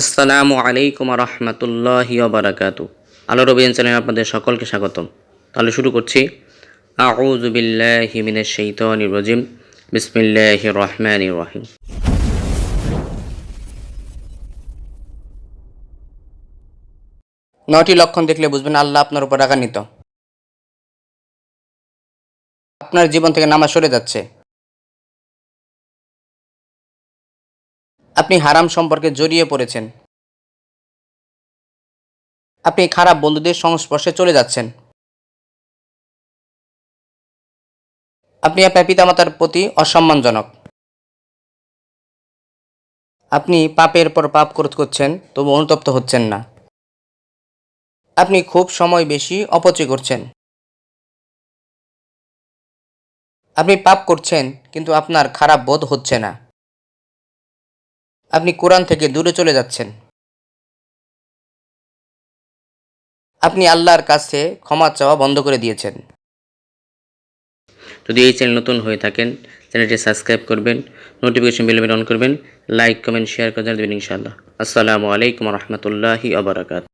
আসসালামু আলাইকুম রহমতুল্লাহি বারাকাতু। আলো রবিয়ান চ্যানেলে আপনাদের সকলকে স্বাগতম। তাহলে শুরু করছি। আউযু বিল্লাহি মিনাশ শাইতানির রাজিম। বিসমিল্লাহির রহমানির রহিম। নয়টি লক্ষণ দেখলে বুঝবেন আল্লাহ আপনার উপর রাগান্বিত। আপনার জীবন থেকে নামাজ সরে যাচ্ছে। আপনি হারাম সম্পর্কে জড়িয়ে পড়েছেন। আপনি খারাপ বন্ধুদের সংস্পর্শে চলে যাচ্ছেন। আপনি আপনার পিতামাতার প্রতি অসম্মানজনক। আপনি পাপের পর পাপ করছেন, তবু অনুতপ্ত হচ্ছেন না। আপনি খুব সময় বেশি অপচয় করছেন। আপনি পাপ করছেন, কিন্তু আপনার খারাপ বোধ হচ্ছে না। আপনি কোরআন থেকে দূরে চলে যাচ্ছেন। আপনি আল্লাহর কাছে ক্ষমা চাওয়া বন্ধ করে দিয়েছেন। যদি এই চ্যানেল নতুন হয়ে থাকেন, চ্যানেলটি সাবস্ক্রাইব করবেন, নোটিফিকেশন বেল অন করবেন, লাইক, কমেন্ট, শেয়ার করে দেবেন ইনশাআল্লাহ। আসসালামু আলাইকুম রহমতুল্লাহি আবরাকাত